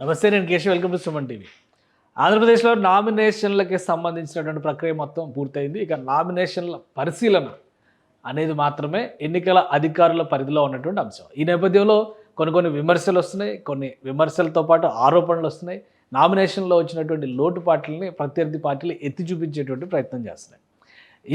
నమస్తే నేను Keshav. Welcome to Suman TV. ఆంధ్రప్రదేశ్లో నామినేషన్లకి సంబంధించినటువంటి ప్రక్రియ మొత్తం పూర్తయింది. ఇక నామినేషన్ల పరిశీలన అనేది మాత్రమే ఎన్నికల అధికారుల పరిధిలో ఉన్నటువంటి అంశం. ఈ నేపథ్యంలో కొన్ని కొన్ని విమర్శలు వస్తున్నాయి. కొన్ని విమర్శలతో పాటు ఆరోపణలు వస్తున్నాయి. నామినేషన్లో వచ్చినటువంటి లోటుపాట్లని ప్రత్యర్థి పార్టీలు ఎత్తి చూపించేటువంటి ప్రయత్నం చేస్తున్నాయి.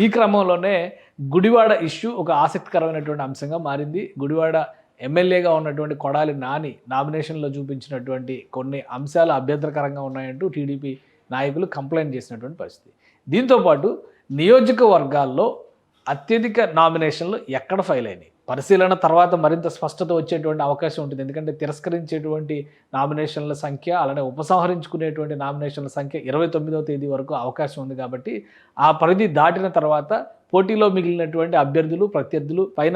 ఈ క్రమంలోనే గుడివాడ ఇష్యూ ఒక ఆసక్తికరమైనటువంటి అంశంగా మారింది. గుడివాడ ఎమ్మెల్యేగా ఉన్నటువంటి కొడాలి నాని నామినేషన్లో చూపించినటువంటి కొన్ని అంశాలు అభ్యంతరకరంగా ఉన్నాయంటూ టీడీపీ నాయకులు కంప్లైంట్ చేసినటువంటి పరిస్థితి. దీంతోపాటు నియోజకవర్గాల్లో అత్యధిక నామినేషన్లు ఎక్కడ ఫైల్ అయినాయి? పరిశీలన తర్వాత మరింత స్పష్టత వచ్చేటువంటి అవకాశం ఉంటుంది. ఎందుకంటే తిరస్కరించేటువంటి నామినేషన్ల సంఖ్య అలానే ఉపసంహరించుకునేటువంటి నామినేషన్ల సంఖ్య ఇరవై తొమ్మిదవ తేదీ వరకు అవకాశం ఉంది కాబట్టి ఆ పరిధి దాటిన తర్వాత పోటీలో మిగిలినటువంటి అభ్యర్థులు ప్రత్యర్థులు పైన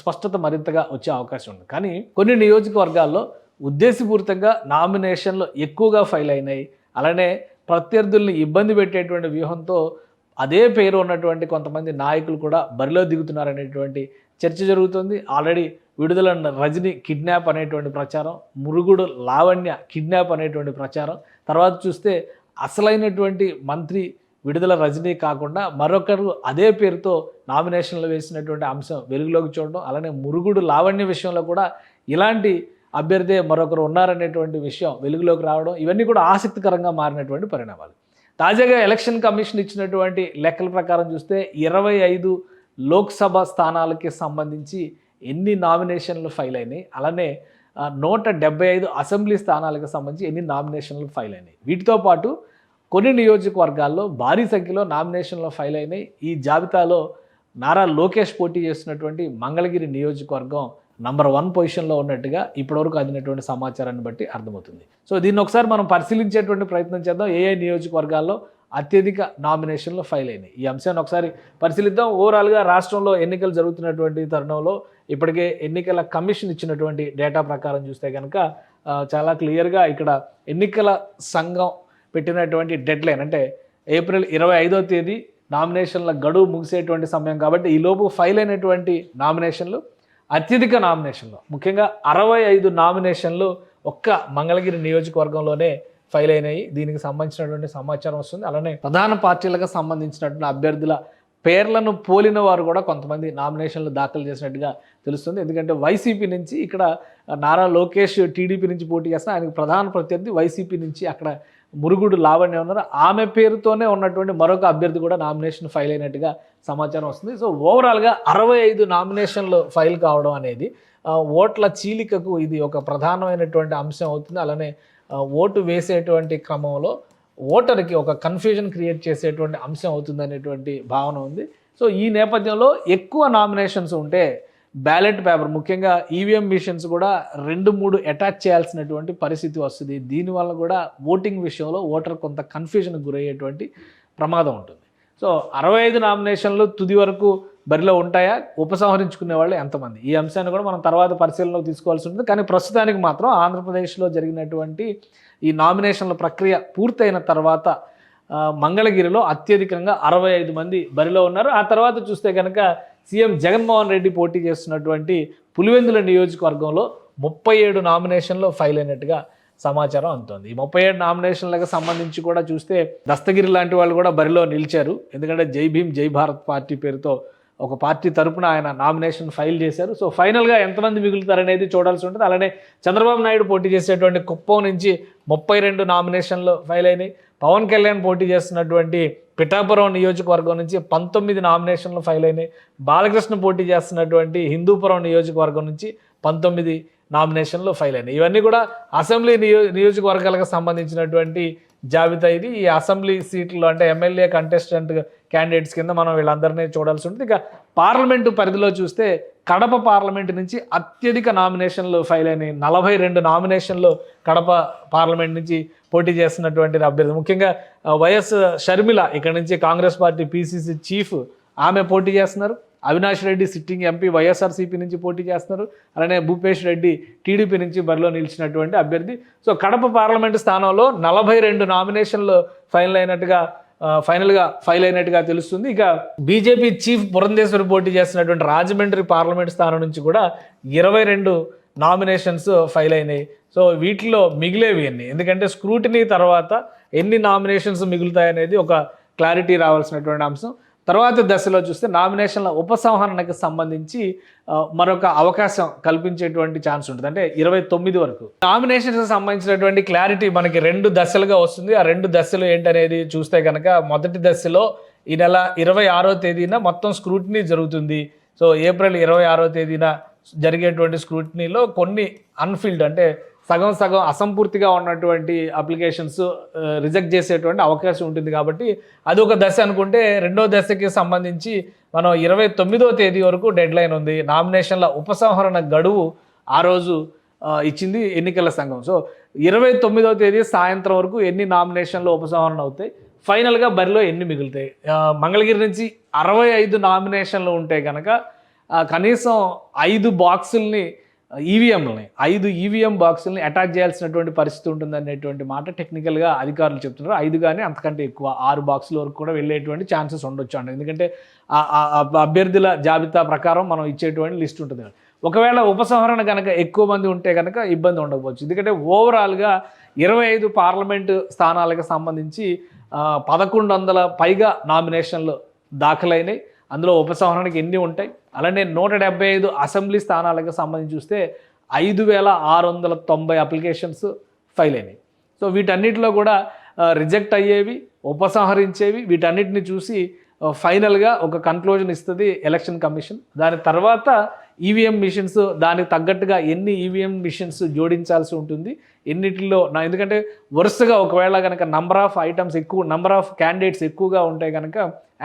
స్పష్టత మరింతగా వచ్చే అవకాశం ఉంది. కానీ కొన్ని నియోజకవర్గాల్లో ఉద్దేశపూరితంగా నామినేషన్లు ఎక్కువగా ఫైల్ అయినాయి. అలానే ప్రత్యర్థుల్ని ఇబ్బంది పెట్టేటువంటి వ్యూహంతో అదే పేరు ఉన్నటువంటి కొంతమంది నాయకులు కూడా బరిలో దిగుతున్నారనేటువంటి చర్చ జరుగుతుంది. ఆల్రెడీ విడుదల రజని కిడ్నాప్ అనేటువంటి ప్రచారం మురుగుడు లావణ్య కిడ్నాప్ అనేటువంటి ప్రచారం. తర్వాత చూస్తే అసలైనటువంటి మంత్రి విడుదల రజనీ కాకుండా మరొకరు అదే పేరుతో నామినేషన్లు వేసినటువంటి అంశం వెలుగులోకి చూడడం అలానే మురుగుడు లావణ్య విషయంలో కూడా ఇలాంటి అభ్యర్థి మరొకరు ఉన్నారనేటువంటి విషయం వెలుగులోకి రావడం ఇవన్నీ కూడా ఆసక్తికరంగా మారినటువంటి పరిణామాలు. తాజాగా ఎలక్షన్ కమిషన్ ఇచ్చినటువంటి లెక్కల ప్రకారం చూస్తే ఇరవై ఐదు లోక్సభ స్థానాలకి సంబంధించి ఎన్ని నామినేషన్లు ఫైల్ అయినాయి అలానే నూట డెబ్బై ఐదు అసెంబ్లీ స్థానాలకు సంబంధించి ఎన్ని నామినేషన్లు ఫైల్ అయినాయి. వీటితో పాటు కొన్ని నియోజకవర్గాల్లో భారీ సంఖ్యలో నామినేషన్లు ఫైల్ అయినాయి. ఈ జాబితాలో నారా లోకేష్ పోటీ చేస్తున్నటువంటి మంగళగిరి నియోజకవర్గం నంబర్ వన్ పొజిషన్లో ఉన్నట్టుగా ఇప్పటివరకు అందినటువంటి సమాచారాన్ని బట్టి అర్థమవుతుంది. సో దీన్ని ఒకసారి మనం పరిశీలించేటువంటి ప్రయత్నం చేద్దాం. ఏ ఏ నియోజకవర్గాల్లో అత్యధిక నామినేషన్లు ఫైల్ అయినాయి. ఈ అంశాన్ని ఒకసారి పరిశీలిద్దాం. ఓవరాల్గా రాష్ట్రంలో ఎన్నికలు జరుగుతున్నటువంటి తరుణంలో ఇప్పటికే ఎన్నికల కమిషన్ ఇచ్చినటువంటి డేటా ప్రకారం చూస్తే కనుక చాలా క్లియర్గా ఇక్కడ ఎన్నికల సంఘం పెట్టినటువంటి డెడ్ లైన్ అంటే ఏప్రిల్ ఇరవై ఐదో తేదీ నామినేషన్ల గడువు ముగిసేటువంటి సమయం కాబట్టి ఈలోపు ఫైల్ అయినటువంటి నామినేషన్లు అత్యధిక నామినేషన్లు ముఖ్యంగా అరవై ఐదు నామినేషన్లు ఒక్క మంగళగిరి నియోజకవర్గంలోనే ఫైల్ అయినాయి. దీనికి సంబంధించినటువంటి సమాచారం వస్తుంది. అలానే ప్రధాన పార్టీలకు సంబంధించినటువంటి అభ్యర్థుల పేర్లను పోలిన వారు కూడా కొంతమంది నామినేషన్లు దాఖలు చేసినట్టుగా తెలుస్తుంది. ఎందుకంటే వైసీపీ నుంచి ఇక్కడ నారా లోకేష్ టీడీపీ నుంచి పోటీ చేస్తున్న ఆయనకు ప్రధాన ప్రత్యర్థి వైసీపీ నుంచి అక్కడ మురుగుడు లావణ్య ఉన్నారు. ఆమె పేరుతోనే ఉన్నటువంటి మరొక అభ్యర్థి కూడా నామినేషన్ ఫైల్ అయినట్టుగా సమాచారం వస్తుంది. సో ఓవరాల్గా అరవై ఐదు నామినేషన్లు ఫైల్ కావడం అనేది ఓట్ల చీలికకు ఇది ఒక ప్రధానమైనటువంటి అంశం అవుతుంది. అలానే ఓటు వేసేటువంటి క్రమంలో ఓటర్కి ఒక కన్ఫ్యూజన్ క్రియేట్ చేసేటువంటి అంశం అవుతుంది అనేటువంటి భావన ఉంది. సో ఈ నేపథ్యంలో ఎక్కువ నామినేషన్స్ ఉంటే బ్యాలెట్ పేపర్ ముఖ్యంగా ఈవీఎం మిషన్స్ కూడా రెండు మూడు అటాచ్ చేయాల్సినటువంటి పరిస్థితి వస్తుంది. దీనివల్ల కూడా ఓటింగ్ విషయంలో ఓటర్ కొంత కన్ఫ్యూజన్కి గురయ్యేటువంటి ప్రమాదం ఉంటుంది. సో అరవై ఐదు నామినేషన్లు తుది వరకు బరిలో ఉంటాయా? ఉపసంహరించుకునే వాళ్ళు ఎంతమంది? ఈ అంశాన్ని కూడా మనం తర్వాత పరిశీలనలోకి తీసుకోవాల్సి ఉంటుంది. కానీ ప్రస్తుతానికి మాత్రం ఆంధ్రప్రదేశ్లో జరిగినటువంటి ఈ నామినేషన్ల ప్రక్రియ పూర్తయిన తర్వాత మంగళగిరిలో అత్యధికంగా అరవై ఐదు మంది బరిలో ఉన్నారు. ఆ తర్వాత చూస్తే కనుక సీఎం జగన్మోహన్ రెడ్డి పోటీ చేస్తున్నటువంటి పులివెందుల నియోజకవర్గంలో ముప్పై ఏడు నామినేషన్లో ఫైల్ అయినట్టుగా సమాచారం అందుతోంది. ఈ ముప్పై ఏడు నామినేషన్లకు సంబంధించి కూడా చూస్తే దస్తగిరి లాంటి వాళ్ళు కూడా బరిలో నిలిచారు. ఎందుకంటే జై భీమ్ జై భారత్ పార్టీ పేరుతో ఒక పార్టీ తరపున ఆయన నామినేషన్ ఫైల్ చేశారు. సో ఫైనల్గా ఎంతమంది మిగులుతారనేది చూడాల్సి ఉంటుంది. అలానే చంద్రబాబు నాయుడు పోటీ చేసేటువంటి కుప్పం నుంచి ముప్పై రెండు నామినేషన్లు ఫైల్ అయినాయి. పవన్ కళ్యాణ్ పోటీ చేస్తున్నటువంటి పిఠాపురం నియోజకవర్గం నుంచి పంతొమ్మిది నామినేషన్లు ఫైల్ అయినాయి. బాలకృష్ణ పోటీ చేస్తున్నటువంటి హిందూపురం నియోజకవర్గం నుంచి పంతొమ్మిది నామినేషన్లు ఫైల్ అయినాయి. ఇవన్నీ కూడా అసెంబ్లీ నియో నియోజకవర్గాలకు సంబంధించినటువంటి జాబితా ఇది. ఈ అసెంబ్లీ సీట్లు అంటే ఎమ్మెల్యే కంటెస్టెంట్ క్యాండిడేట్స్ కింద మనం వీళ్ళందరినీ చూడాల్సి ఉంటుంది. ఇక పార్లమెంటు పరిధిలో చూస్తే కడప పార్లమెంటు నుంచి అత్యధిక నామినేషన్లు ఫైల్ అయినాయి. నలభై రెండు నామినేషన్లు కడప పార్లమెంట్ నుంచి పోటీ చేస్తున్నటువంటి అభ్యర్థి. ముఖ్యంగా వైఎస్ షర్మిల ఇక్కడ నుంచి కాంగ్రెస్ పార్టీ పీసీసీ చీఫ్ ఆమె పోటీ చేస్తున్నారు. అవినాష్ రెడ్డి సిట్టింగ్ ఎంపీ వైఎస్ఆర్సీపీ నుంచి పోటీ చేస్తున్నారు. అలానే భూపేష్ రెడ్డి టీడీపీ నుంచి బరిలో నిలిచినటువంటి అభ్యర్థి. సో కడప పార్లమెంటు స్థానంలో నలభై రెండు నామినేషన్లు ఫైనల్ అయినట్టుగా ఫైనల్గా ఫైల్ అయినట్టుగా తెలుస్తుంది. ఇక బీజేపీ చీఫ్ పురంధేశ్వరి పోటీ చేస్తున్నటువంటి రాజమండ్రి పార్లమెంట్ స్థానం నుంచి కూడా ఇరవై రెండు నామినేషన్స్ ఫైల్ అయినాయి. సో వీటిలో మిగిలేవి అన్ని ఎందుకంటే స్క్రూటినీ తర్వాత ఎన్ని నామినేషన్స్ మిగులుతాయనేది ఒక క్లారిటీ రావాల్సినటువంటి అంశం. తర్వాత దశలో చూస్తే నామినేషన్ల ఉపసంహరణకు సంబంధించి మరొక అవకాశం కల్పించేటువంటి ఛాన్స్ ఉంటుంది. అంటే ఇరవై తొమ్మిది వరకు. నామినేషన్కి సంబంధించినటువంటి క్లారిటీ మనకి రెండు దశలుగా వస్తుంది. ఆ రెండు దశలు ఏంటనేది చూస్తే కనుక మొదటి దశలో ఈ నెల ఇరవై ఆరో తేదీన మొత్తం స్క్రూటినీ జరుగుతుంది. సో ఏప్రిల్ ఇరవై ఆరో తేదీన జరిగేటువంటి స్క్రూటినీలో కొన్ని అన్ఫీల్డ్ అంటే సగం సగం అసంపూర్తిగా ఉన్నటువంటి అప్లికేషన్స్ రిజెక్ట్ uh, చేసేటువంటి అవకాశం ఉంటుంది కాబట్టి అది ఒక దశ అనుకుంటే రెండో దశకి సంబంధించి మనం ఇరవై తొమ్మిదో తేదీ వరకు డెడ్ లైన్ ఉంది. నామినేషన్ల ఉపసంహరణ గడువు ఆ రోజు uh, ఇచ్చింది ఎన్నికల సంఘం. సో ఇరవై తొమ్మిదో తేదీ సాయంత్రం వరకు ఎన్ని నామినేషన్లు ఉపసంహరణ అవుతాయి? ఫైనల్గా బరిలో ఎన్ని మిగులుతాయి? Uh, మంగళగిరి నుంచి అరవై ఐదు నామినేషన్లు ఉంటే కనుక కనీసం ఐదు బాక్సుల్ని ఈవీఎంలని ఐదు ఈవీఎం బాక్సుల్ని అటాక్ చేయాల్సినటువంటి పరిస్థితి ఉంటుంది అనేటువంటి మాట టెక్నికల్గా అధికారులు చెప్తున్నారు. ఐదు కానీ అంతకంటే ఎక్కువ ఆరు బాక్సుల వరకు కూడా వెళ్ళేటువంటి ఛాన్సెస్ ఉండొచ్చు అండి ఎందుకంటే ఆ- అభ్యర్థుల జాబితా ప్రకారం మనం ఇచ్చేటువంటి లిస్ట్ ఉంటుంది ఒకవేళ ఉపసంహరణ కనుక ఎక్కువ మంది ఉంటే కనుక ఇబ్బంది ఉండకపోవచ్చు. ఎందుకంటే ఓవరాల్గా ఇరవై ఐదు పార్లమెంటు స్థానాలకు సంబంధించి పదకొండు వందల పైగా నామినేషన్లు దాఖలైనాయి. అందులో ఉపసంహరణకి ఎన్ని ఉంటాయి? అలానే నూట డెబ్బై ఐదు అసెంబ్లీ స్థానాలకు సంబంధించి చూస్తే ఐదు వేల ఆరు వందల తొంభై అప్లికేషన్స్ ఫైల్ అయినాయి. సో వీటన్నిటిలో కూడా రిజెక్ట్ అయ్యేవి ఉపసంహరించేవి వీటన్నిటిని చూసి ఫైనల్గా ఒక కన్క్లూజన్ ఇస్తుంది ఎలక్షన్ కమిషన్. దాని తర్వాత ఈవీఎం మిషన్స్ దానికి తగ్గట్టుగా ఎన్ని ఈవీఎం మిషన్స్ జోడించాల్సి ఉంటుంది? ఎన్నిటిలో నా ఎందుకంటే వరుసగా ఒకవేళ కనుక నంబర్ ఆఫ్ ఐటమ్స్ ఎక్కువ నంబర్ ఆఫ్ క్యాండిడేట్స్ ఎక్కువగా ఉంటే కనుక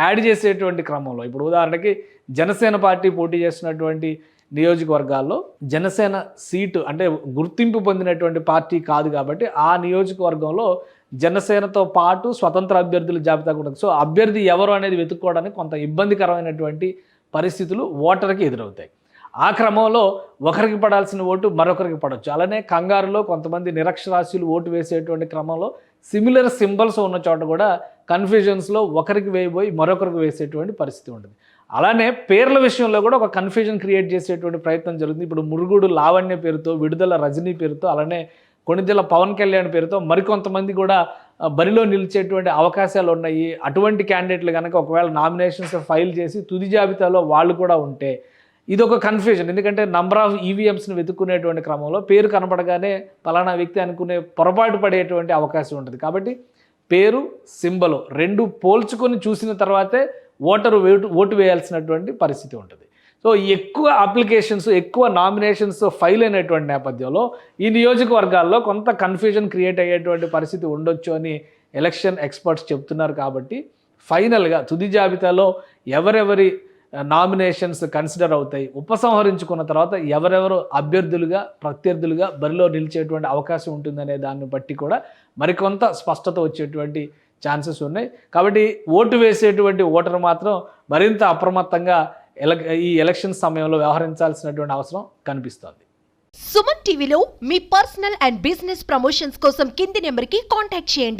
యాడ్ చేసేటువంటి క్రమంలో. ఇప్పుడు ఉదాహరణకి జనసేన పార్టీ పోటీ చేస్తున్నటువంటి నియోజకవర్గాల్లో జనసేన సీటు అంటే గుర్తింపు పొందినటువంటి పార్టీ కాదు కాబట్టి ఆ నియోజకవర్గంలో జనసేనతో పాటు స్వతంత్ర అభ్యర్థుల జాబితా కూడా సో అభ్యర్థి ఎవరు అనేది వెతుక్కోవడానికి కొంత ఇబ్బందికరమైనటువంటి పరిస్థితులు ఓటర్కి ఎదురవుతాయి. ఆ క్రమంలో ఒకరికి పడాల్సిన ఓటు మరొకరికి పడవచ్చు అలానే కంగారులో కొంతమంది నిరక్షరాస్యులు ఓటు వేసేటువంటి క్రమంలో సిమిలర్ సింబల్స్ ఉన్న చోట కూడా కన్ఫ్యూజన్స్లో ఒకరికి వేయబోయి మరొకరికి వేసేటువంటి పరిస్థితి ఉంటుంది. అలానే పేర్ల విషయంలో కూడా ఒక కన్ఫ్యూజన్ క్రియేట్ చేసేటువంటి ప్రయత్నం జరుగుతుంది. ఇప్పుడు మురుగుడు లావణ్య పేరుతో విడుదల రజనీ పేరుతో అలానే కొణిదెల పవన్ కళ్యాణ్ పేరుతో మరికొంతమంది కూడా బరిలో నిలిచేటువంటి అవకాశాలు ఉన్నాయి. అటువంటి క్యాండిడేట్లు కనుక ఒకవేళ నామినేషన్స్ ఫైల్ చేసి తుది జాబితాలో వాళ్ళు కూడా ఉంటే ఇది ఒక కన్ఫ్యూజన్ ఎందుకంటే నంబర్ ఆఫ్ ఈవీఎంస్ని వెతుక్కునేటువంటి క్రమంలో పేరు కనపడగానే పలానా వ్యక్తి అనుకునే పొరపాటు పడేటువంటి అవకాశం ఉంటుంది. కాబట్టి పేరు సింబలు రెండు పోల్చుకొని చూసిన తర్వాతే ఓటరు ఓటు ఓటు వేయాల్సినటువంటి పరిస్థితి ఉంటుంది. సో ఎక్కువ అప్లికేషన్స్ ఎక్కువ నామినేషన్స్ ఫైల్ అయినటువంటి నేపథ్యంలో ఈ నియోజకవర్గాల్లో కొంత కన్ఫ్యూజన్ క్రియేట్ అయ్యేటువంటి పరిస్థితి ఉండొచ్చు అని ఎలక్షన్ ఎక్స్పర్ట్స్ చెప్తున్నారు కాబట్టి ఫైనల్గా తుది జాబితాలో ఎవరెవరి నామినేషన్స్ కన్సిడర్ అవుతాయి. ఉపసంహరించుకున్న తర్వాత ఎవరెవరు అభ్యర్థులుగా ప్రత్యర్థులుగా బరిలో నిలిచేటువంటి అవకాశం ఉంటుందనే దాన్ని బట్టి కూడా మరికొంత స్పష్టత వచ్చేటువంటి ఛాన్సెస్ ఉన్నాయి. కాబట్టి ఓటు వేసేటువంటి ఓటర్ మాత్రం మరింత అప్రమత్తంగా ఎల ఈ ఎలక్షన్ సమయంలో వ్యవహరించాల్సినటువంటి అవసరం కనిపిస్తోంది. సుమన్ టీవీలో మీ పర్సనల్ అండ్ బిజినెస్ ప్రమోషన్స్ కోసం కింది నెంబర్కి కాంటాక్ట్ చేయండి.